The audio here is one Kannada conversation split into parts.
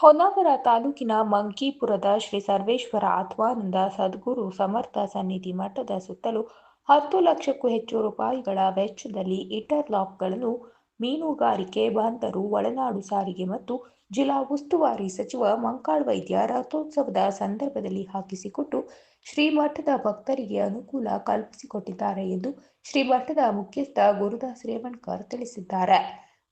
ಹೊನ್ನಾವರ ತಾಲೂಕಿನ ಮಂಕಿಪುರದ ಶ್ರೀ ಸರ್ವೇಶ್ವರ ಆತ್ಮಾನಂದ ಸದ್ಗುರು ಸಮರ್ಥ ಸನ್ನಿಧಿ ಮಠದ ಸುತ್ತಲೂ ಹತ್ತು ಲಕ್ಷಕ್ಕೂ ಹೆಚ್ಚು ರೂಪಾಯಿಗಳ ವೆಚ್ಚದಲ್ಲಿ ಇಂಟರ್ಲಾಕ್ಗಳನ್ನು ಮೀನುಗಾರಿಕೆ, ಬಂದರು, ಒಳನಾಡು ಸಾರಿಗೆ ಮತ್ತು ಜಿಲ್ಲಾ ಉಸ್ತುವಾರಿ ಸಚಿವ ಮಂಕಾಳ್ ವೈದ್ಯ ರಥೋತ್ಸವದ ಸಂದರ್ಭದಲ್ಲಿ ಹಾಕಿಸಿಕೊಟ್ಟು ಶ್ರೀಮಠದ ಭಕ್ತರಿಗೆ ಅನುಕೂಲ ಕಲ್ಪಿಸಿಕೊಟ್ಟಿದ್ದಾರೆ ಎಂದು ಶ್ರೀಮಠದ ಮುಖ್ಯಸ್ಥ ಗುರುದಾಸ್ ರೇವಣ್ಕರ್ ತಿಳಿಸಿದ್ದಾರೆ.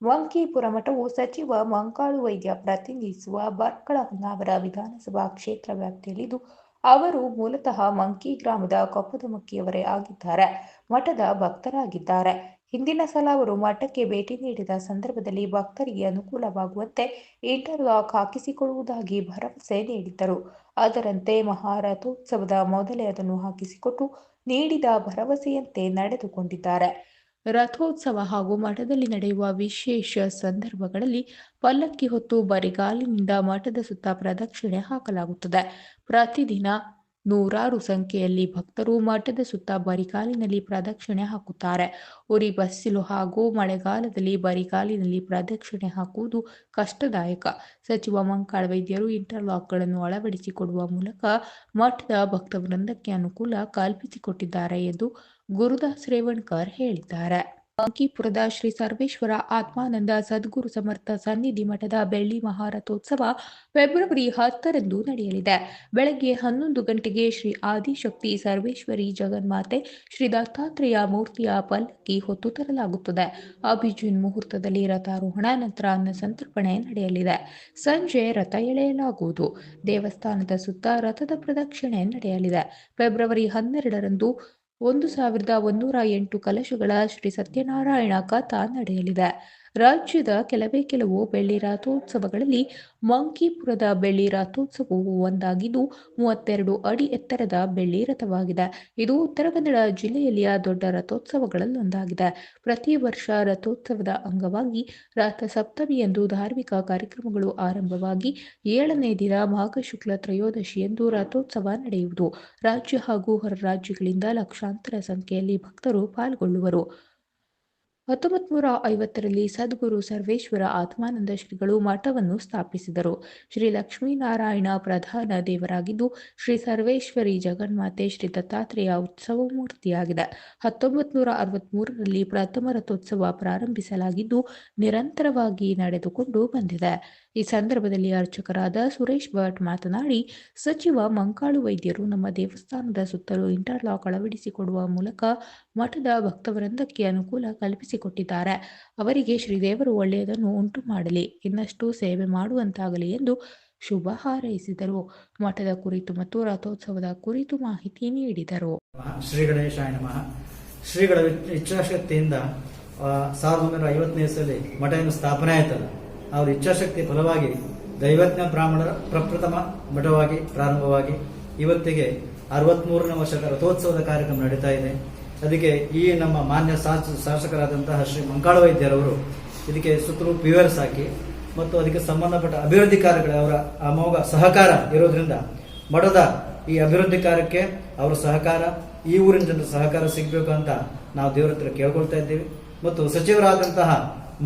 ಮಂಕೀಪುರ ಮಠವು ಸಚಿವ ಮಂಕಾಳು ವೈದ್ಯ ಪ್ರತಿನಿಧಿಸುವ ಬರ್ಕಳ ಹೊನ್ನಾವರ ವಿಧಾನಸಭಾ ಕ್ಷೇತ್ರ ವ್ಯಾಪ್ತಿಯಲ್ಲಿದ್ದು, ಅವರು ಮೂಲತಃ ಮಂಕಿ ಗ್ರಾಮದ ಕೊಪ್ಪದಮಕ್ಕಿಯವರೇ ಆಗಿದ್ದಾರೆ, ಮಠದ ಭಕ್ತರಾಗಿದ್ದಾರೆ. ಹಿಂದಿನ ಸಲ ಅವರು ಮಠಕ್ಕೆ ಭೇಟಿ ನೀಡಿದ ಸಂದರ್ಭದಲ್ಲಿ ಭಕ್ತರಿಗೆ ಅನುಕೂಲವಾಗುವಂತೆ ಇಂಟರ್ಲಾಕ್ ಹಾಕಿಸಿಕೊಳ್ಳುವುದಾಗಿ ಭರವಸೆ ನೀಡಿದ್ದರು. ಅದರಂತೆ ಮಹಾರಥೋತ್ಸವದ ಮೊದಲೇ ಅದನ್ನು ಹಾಕಿಸಿಕೊಟ್ಟು ನೀಡಿದ ಭರವಸೆಯಂತೆ ನಡೆದುಕೊಂಡಿದ್ದಾರೆ. ರಥೋತ್ಸವ ಹಾಗೂ ಮಠದಲ್ಲಿ ನಡೆಯುವ ವಿಶೇಷ ಸಂದರ್ಭಗಳಲ್ಲಿ ಪಲ್ಲಕ್ಕಿ ಹೊತ್ತು ಬರಿಗಾಲಿನಿಂದ ಮಠದ ಸುತ್ತ ಪ್ರದಕ್ಷಿಣೆ ಹಾಕಲಾಗುತ್ತದೆ. ಪ್ರತಿದಿನ ನೂರಾರು ಸಂಖ್ಯೆಯಲ್ಲಿ ಭಕ್ತರು ಮಠದ ಸುತ್ತ ಬರಿಗಾಲಿನಲ್ಲಿ ಪ್ರದಕ್ಷಿಣೆ ಹಾಕುತ್ತಾರೆ. ಉರಿ ಬಸ್ಸಿಲು ಹಾಗೂ ಮಳೆಗಾಲದಲ್ಲಿ ಬರಿಗಾಲಿನಲ್ಲಿ ಪ್ರದಕ್ಷಿಣೆ ಹಾಕುವುದು ಕಷ್ಟದಾಯಕ. ಸಚಿವ ಮಂಕಾಳ ವೈದ್ಯರು ಇಂಟರ್ಲಾಕ್ಗಳನ್ನು ಅಳವಡಿಸಿಕೊಡುವ ಮೂಲಕ ಮಠದ ಭಕ್ತವೃಂದಕ್ಕೆ ಅನುಕೂಲ ಕಲ್ಪಿಸಿಕೊಟ್ಟಿದ್ದಾರೆ ಎಂದು ಗುರುದಾಸ್ ರೇವಣ್ಕರ್ ಹೇಳಿದ್ದಾರೆ ಅಂಕಿಪುರದ ಶ್ರೀ ಸರ್ವೇಶ್ವರ ಆತ್ಮಾನಂದ ಸದ್ಗುರು ಸಮರ್ಥ ಸನ್ನಿಧಿ ಮಠದ ಬೆಳ್ಳಿ ಮಹಾರಥೋತ್ಸವ ಫೆಬ್ರವರಿ ಹತ್ತರಂದು ನಡೆಯಲಿದೆ. ಬೆಳಗ್ಗೆ ಹನ್ನೊಂದು ಗಂಟೆಗೆ ಶ್ರೀ ಆದಿಶಕ್ತಿ ಸರ್ವೇಶ್ವರಿ ಜಗನ್ಮಾತೆ ಶ್ರೀ ದತ್ತಾತ್ರೇಯ ಮೂರ್ತಿಯ ಪಲ್ಲಕ್ಕಿ ಹೊತ್ತು ತರಲಾಗುತ್ತದೆ. ಅಭಿಜಿನ್ ಮುಹೂರ್ತದಲ್ಲಿ ರಥಾರೋಹಣ ನಂತರ ಅನ್ನ ಸಂತರ್ಪಣೆ ನಡೆಯಲಿದೆ. ಸಂಜೆ ರಥ ಎಳೆಯಲಾಗುವುದು. ದೇವಸ್ಥಾನದ ಸುತ್ತ ರಥದ ಪ್ರದಕ್ಷಿಣೆ ನಡೆಯಲಿದೆ. ಫೆಬ್ರವರಿ ಹನ್ನೆರಡರಂದು ಒಂದು ಸಾವಿರದ ಒಂದೂರ ಎಂಟು ಕಲಶಗಳ ಶ್ರೀ ಸತ್ಯನಾರಾಯಣ ಕಥಾ ನಡೆಯಲಿದೆ. ರಾಜ್ಯದ ಕೆಲವೇ ಕೆಲವು ಬೆಳ್ಳಿ ರಥೋತ್ಸವಗಳಲ್ಲಿ ಮಂಕಿಪುರದ ಬೆಳ್ಳಿ ರಥೋತ್ಸವವು ಒಂದಾಗಿದ್ದು ಮೂವತ್ತೆರಡು ಅಡಿ ಎತ್ತರದ ಬೆಳ್ಳಿ ರಥವಾಗಿದೆ. ಇದು ಉತ್ತರ ಕನ್ನಡ ಜಿಲ್ಲೆಯಲ್ಲಿಯ ದೊಡ್ಡ ರಥೋತ್ಸವಗಳಲ್ಲೊಂದಾಗಿದೆ ಪ್ರತಿ ವರ್ಷ ರಥೋತ್ಸವದ ಅಂಗವಾಗಿ ರಥ ಸಪ್ತಮಿಯಂದು ಧಾರ್ಮಿಕ ಕಾರ್ಯಕ್ರಮಗಳು ಆರಂಭವಾಗಿ ಏಳನೇ ದಿನ ಮಾಘ ಶುಕ್ಲ ತ್ರಯೋದಶಿಯಂದು ರಥೋತ್ಸವ ನಡೆಯುವುದು. ರಾಜ್ಯ ಹಾಗೂ ಹೊರ ರಾಜ್ಯಗಳಿಂದ ಲಕ್ಷಾಂತರ ಸಂಖ್ಯೆಯಲ್ಲಿ ಭಕ್ತರು ಪಾಲ್ಗೊಳ್ಳುವರು. ಹತ್ತೊಂಬತ್ತು ನೂರ ಐವತ್ತರಲ್ಲಿ ಸದ್ಗುರು ಸರ್ವೇಶ್ವರ ಆತ್ಮಾನಂದ ಶ್ರೀಗಳು ಮಠವನ್ನು ಸ್ಥಾಪಿಸಿದರು. ಶ್ರೀ ಲಕ್ಷ್ಮೀನಾರಾಯಣ ಪ್ರಧಾನ ದೇವರಾಗಿದ್ದು, ಶ್ರೀ ಸರ್ವೇಶ್ವರಿ ಜಗನ್ಮಾತೆ ಶ್ರೀ ದತ್ತಾತ್ರೇಯ ಉತ್ಸವ ಮೂರ್ತಿಯಾಗಿದೆ ಹತ್ತೊಂಬತ್ನೂರ ಅರವತ್ಮೂರರಲ್ಲಿ ಪ್ರಥಮ ರಥೋತ್ಸವ ಪ್ರಾರಂಭಿಸಲಾಗಿದ್ದು, ನಿರಂತರವಾಗಿ ನಡೆದುಕೊಂಡು ಬಂದಿದೆ. ಈ ಸಂದರ್ಭದಲ್ಲಿ ಅರ್ಚಕರಾದ ಸುರೇಶ್ ಭಟ್ ಮಾತನಾಡಿ, ಸಚಿವ ಮಂಕಾಳು ವೈದ್ಯರು ನಮ್ಮ ದೇವಸ್ಥಾನದ ಸುತ್ತಲೂ ಇಂಟರ್ಲಾಕ್ ಅಳವಡಿಸಿಕೊಡುವ ಮೂಲಕ ಮಠದ ಭಕ್ತವೃಂದಕ್ಕೆ ಅನುಕೂಲ ಕಲ್ಪಿಸಿಕೊಟ್ಟಿದ್ದಾರೆ. ಅವರಿಗೆ ಶ್ರೀದೇವರು ಒಳ್ಳೆಯದನ್ನು ಉಂಟು ಮಾಡಲಿ, ಇನ್ನಷ್ಟು ಸೇವೆ ಮಾಡುವಂತಾಗಲಿ ಎಂದು ಶುಭ ಹಾರೈಸಿದರು. ಮಠದ ಕುರಿತು ಮತ್ತು ರಥೋತ್ಸವದ ಕುರಿತು ಮಾಹಿತಿ ನೀಡಿದರು. ಶ್ರೀ ಗಣೇಶಾಯ ನಮಃ. ಶ್ರೀಗಳ ಇಚ್ಛಾಶಕ್ತಿಯಿಂದ ಸಾವಿರದ ಒಂಬೈನೂರ ಐವತ್ತನೇ ಇಸಲಿ ಮಠವನ್ನು ಸ್ಥಾಪನೆ ಆಯ್ತಲ್ಲ? ಅವರ ಇಚ್ಛಾಶಕ್ತಿ ಫಲವಾಗಿ ದೈವಜ್ಞ ಬ್ರಾಹ್ಮಣರ ಪ್ರಪ್ರಥಮ ಮಠವಾಗಿ ಪ್ರಾರಂಭವಾಗಿ ಇವತ್ತಿಗೆ ಅರವತ್ಮೂರನೇ ವರ್ಷದ ರಥೋತ್ಸವದ ಕಾರ್ಯಕ್ರಮ ನಡೀತಾ ಇದೆ. ಅದಕ್ಕೆ ಈ ನಮ್ಮ ಮಾನ್ಯ ಶಾಸ ಶಾಸಕರಾದಂತಹ ಶ್ರೀ ಮಂಕಾಳ ವೈದ್ಯರವರು ಇದಕ್ಕೆ ಸುತ್ತಲೂ ಪಿವರ್ಸ್ ಹಾಕಿ ಮತ್ತು ಅದಕ್ಕೆ ಸಂಬಂಧಪಟ್ಟ ಅಭಿವೃದ್ಧಿ ಕಾರ್ಯಗಳ ಅವರ ಅಮೋಘ ಸಹಕಾರ ಇರೋದ್ರಿಂದ ಮಠದ ಈ ಅಭಿವೃದ್ಧಿ ಕಾರ್ಯಕ್ಕೆ ಅವರ ಸಹಕಾರ, ಈ ಊರಿನ ಜನರ ಸಹಕಾರ ಸಿಗಬೇಕು ಅಂತ ನಾವು ದೇವರ ಹತ್ರ ಕೇಳ್ಕೊಳ್ತಾ ಇದ್ದೀವಿ. ಮತ್ತು ಸಚಿವರಾದಂತಹ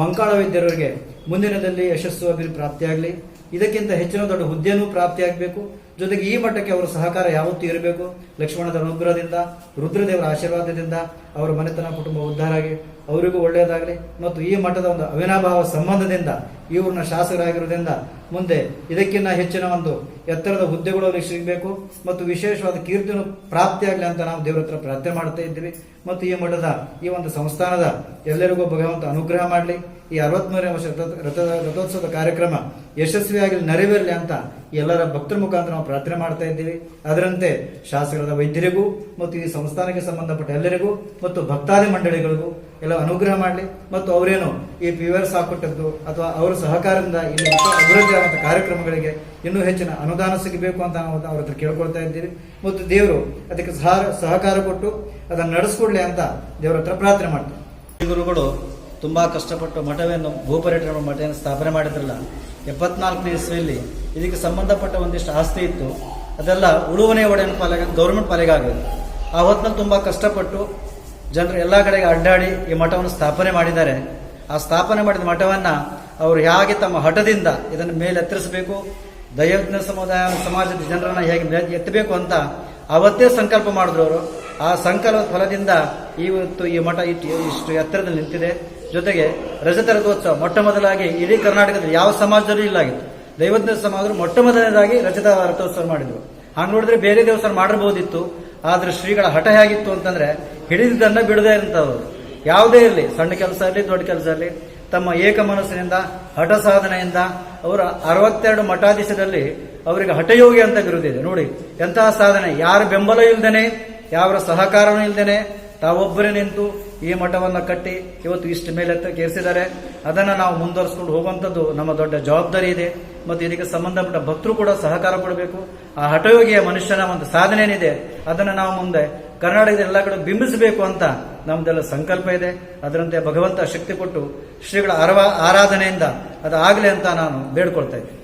ಮಂಕಾಳ ವೈದ್ಯರವರಿಗೆ ಮುಂದಿನದಲ್ಲಿ ಯಶಸ್ಸು ಅಭಿವೃದ್ಧಿ ಪ್ರಾಪ್ತಿಯಾಗಲಿ ಇದಕ್ಕಿಂತ ಹೆಚ್ಚಿನ ದೊಡ್ಡ ಹುದ್ದೆನೂ ಪ್ರಾಪ್ತಿಯಾಗಬೇಕು ಜೊತೆಗೆ ಈ ಮಟ್ಟಕ್ಕೆ ಅವರ ಸಹಕಾರ ಯಾವತ್ತೂ ಇರಬೇಕು. ಲಕ್ಷ್ಮಣದ ಅನುಗ್ರಹದಿಂದ, ರುದ್ರದೇವರ ಆಶೀರ್ವಾದದಿಂದ ಅವರ ಮನೆತನ ಕುಟುಂಬ ಉದ್ಧಾರ ಆಗಿ. ಅವರಿಗೂ ಒಳ್ಳೆಯದಾಗಲಿ. ಮತ್ತು ಈ ಮಠದ ಒಂದು ಅವಿನಾಭಾವ ಸಂಬಂಧದಿಂದ ಈ ಊರಿನ ಶಾಸಕರಾಗಿರೋದ್ರಿಂದ ಮುಂದೆ ಇದಕ್ಕಿಂತ ಹೆಚ್ಚಿನ ಒಂದು ಎತ್ತರದ ಹುದ್ದೆಗಳು ಅವರಿಗೆ ಸಿಗಬೇಕು. ಮತ್ತು ವಿಶೇಷವಾದ ಕೀರ್ತಿಯನ್ನು ಪ್ರಾಪ್ತಿಯಾಗಲಿ ಅಂತ ನಾವು ದೇವರ ಹತ್ರ ಪ್ರಾರ್ಥನೆ ಮಾಡ್ತಾ ಇದ್ದೀವಿ. ಮತ್ತು ಈ ಮಠದ ಈ ಒಂದು ಸಂಸ್ಥಾನದ ಎಲ್ಲರಿಗೂ ಭಗವಂತ ಅನುಗ್ರಹ ಮಾಡಲಿ. ಈ ಅರವತ್ಮೂರನೇ ವರ್ಷ ರಥ ರಥೋತ್ಸವದ ಕಾರ್ಯಕ್ರಮ ಯಶಸ್ವಿಯಾಗಲಿ, ನೆರವೇರಲಿ ಅಂತ ಎಲ್ಲರ ಭಕ್ತರ ಮುಖಾಂತರ ನಾವು ಪ್ರಾರ್ಥನೆ ಮಾಡ್ತಾ ಇದ್ದೀವಿ. ಅದರಂತೆ ಶಾಸಕರಾದ ವೈದ್ಯರಿಗೂ ಮತ್ತು ಈ ಸಂಸ್ಥಾನಕ್ಕೆ ಸಂಬಂಧಪಟ್ಟ ಎಲ್ಲರಿಗೂ ಮತ್ತು ಭಕ್ತಾದಿ ಮಂಡಳಿಗಳಿಗೂ ಎಲ್ಲ ಅನುಗ್ರಹ ಮಾಡಲಿ. ಮತ್ತು ಅವರೇನು ಈ ಪಿ ವಿವರ್ಸ್ ಹಾಕೊಟ್ಟದ್ದು ಅಥವಾ ಅವರ ಸಹಕಾರದಿಂದ ಇಲ್ಲಿ ಅಭಿವೃದ್ಧಿ ಆಗುವಂಥ ಕಾರ್ಯಕ್ರಮಗಳಿಗೆ ಇನ್ನೂ ಹೆಚ್ಚಿನ ಅನುದಾನ ಸಿಗಬೇಕು ಅಂತ ನಾವು ಅವ್ರ ಹತ್ರ ಕೇಳ್ಕೊಳ್ತಾ ಇದ್ದೀವಿ. ಮತ್ತು ದೇವರು ಅದಕ್ಕೆ ಸಹ, ಸಹಕಾರ ಕೊಟ್ಟು ಅದನ್ನು ನಡೆಸ್ಕೊಡ್ಲಿ ಅಂತ ದೇವರ ಹತ್ರ ಪ್ರಾರ್ಥನೆ ಮಾಡ್ತಾರೆ ಗುರುಗಳು ತುಂಬಾ ಕಷ್ಟಪಟ್ಟು ಮಠವನ್ನು ಭೂಪರ್ಯಟನ ಮಠವನ್ನು ಸ್ಥಾಪನೆ ಮಾಡಿದ್ರಲ್ಲ, ಎಪ್ಪತ್ನಾಲ್ಕನೇ ಇಸ್ವಿಯಲ್ಲಿ. ಇದಕ್ಕೆ ಸಂಬಂಧಪಟ್ಟ ಒಂದಿಷ್ಟು ಆಸ್ತಿ ಇತ್ತು. ಅದೆಲ್ಲ ಉಳುವನೆ ಒಡೆಯನ ಪಾಲೆಗೆ, ಗೌರ್ಮೆಂಟ್ ಪಾಲಿಗೆ ಆಗಿದೆ. ಆ ಹೊತ್ತಿನಲ್ಲಿ ತುಂಬ ಕಷ್ಟಪಟ್ಟು ಜನರು ಎಲ್ಲ ಕಡೆಗೆ ಅಡ್ಡಾಡಿ ಈ ಮಠವನ್ನು ಸ್ಥಾಪನೆ ಮಾಡಿದ್ದಾರೆ. ಆ ಸ್ಥಾಪನೆ ಮಾಡಿದ ಮಠವನ್ನು ಅವರು ಹೇಗೆ ತಮ್ಮ ಹಠದಿಂದ ಇದನ್ನು ಮೇಲೆತ್ತರಿಸಬೇಕು ದೈವಜ್ಞ ಸಮುದಾಯ, ಸಮಾಜದ ಜನರನ್ನು ಹೇಗೆ ಎತ್ತಬೇಕು ಅಂತ ಅವತ್ತೇ ಸಂಕಲ್ಪ ಮಾಡಿದ್ರು ಅವರು. ಆ ಸಂಕಲ್ಪದ ಫಲದಿಂದ ಇವತ್ತು ಈ ಮಠ ಇಟ್ಟು ಇಷ್ಟು ಎತ್ತರದಲ್ಲಿ ನಿಂತಿದೆ. ಜೊತೆಗೆ ರಜತ ರಥೋತ್ಸವ ಮೊಟ್ಟ ಮೊದಲಾಗಿ ಇಡೀ ಕರ್ನಾಟಕದಲ್ಲಿ ಯಾವ ಸಮಾಜದಲ್ಲೂ ಇಲ್ಲಾಗಿತ್ತು ದೈವಜ್ಞ ಸಮಾಜರು ಮೊಟ್ಟ ಮೊದಲನೇದಾಗಿ ರಜತ ರಥೋತ್ಸವ ಮಾಡಿದ್ರು. ಹಾಗೆ ನೋಡಿದ್ರೆ ಬೇರೆ ದೇವಸ್ಥಾನ ಮಾಡಿರ್ಬೋದಿತ್ತು ಆದ್ರೆ ಶ್ರೀಗಳ ಹಠ ಹೇಗಿತ್ತು ಅಂತಂದ್ರೆ ಹಿಡಿದಿದ್ದನ್ನ ಬಿಡದೇ ಇರಂತವರು ಯಾವುದೇ ಇರಲಿ, ಸಣ್ಣ ಕೆಲಸ ಇರಲಿ, ದೊಡ್ಡ ಕೆಲಸ ಇರಲಿ, ತಮ್ಮ ಏಕ ಮನಸ್ಸಿನಿಂದ, ಹಠ ಸಾಧನೆಯಿಂದ, ಅವರ ಅರವತ್ತೆರಡು ಮಠಾಧೀಶದಲ್ಲಿ ಅವರಿಗೆ ಹಠಯೋಗಿ ಅಂತ ಬಿರುದಿದೆ. ನೋಡಿ, ಎಂತಹ ಸಾಧನೆ. ಯಾರ ಬೆಂಬಲ ಇಲ್ದೇನೆ ಯಾರ ಸಹಕಾರನೂ ಇಲ್ದೇನೆ, ತಾವೊಬ್ಬರೇ ನಿಂತು ಈ ಮಠವನ್ನು ಕಟ್ಟಿ ಇವತ್ತು ಇಷ್ಟು ಮೇಲೆ ಕೇರಿಸಿದ್ದಾರೆ. ಅದನ್ನ ನಾವು ಮುಂದುವರಿಸ್ಕೊಂಡು ಹೋಗುವಂಥದ್ದು ನಮ್ಮ ದೊಡ್ಡ ಜವಾಬ್ದಾರಿ ಇದೆ. ಮತ್ತು ಇದಕ್ಕೆ ಸಂಬಂಧಪಟ್ಟ ಭಕ್ತರು ಕೂಡ ಸಹಕಾರ ಕೊಡಬೇಕು. ಆ ಹಠಯೋಗಿಯ ಮನುಷ್ಯನ ಒಂದು ಸಾಧನೆ ಏನಿದೆ, ಅದನ್ನು ನಾವು ಮುಂದೆ ಕರ್ನಾಟಕದ ಎಲ್ಲ ಕಡೆ ಬಿಂಬಿಸಬೇಕು ಅಂತ ನಮ್ದೆಲ್ಲ ಸಂಕಲ್ಪ ಇದೆ. ಅದರಂತೆ ಭಗವಂತ ಶಕ್ತಿ ಕೊಟ್ಟು ಶ್ರೀಗಳ ಆರಾಧನೆಯಿಂದ ಅದಾಗಲಿ ಅಂತ ನಾನು ಬೇಡ್ಕೊಳ್ತಾ ಇದ್ದೀನಿ.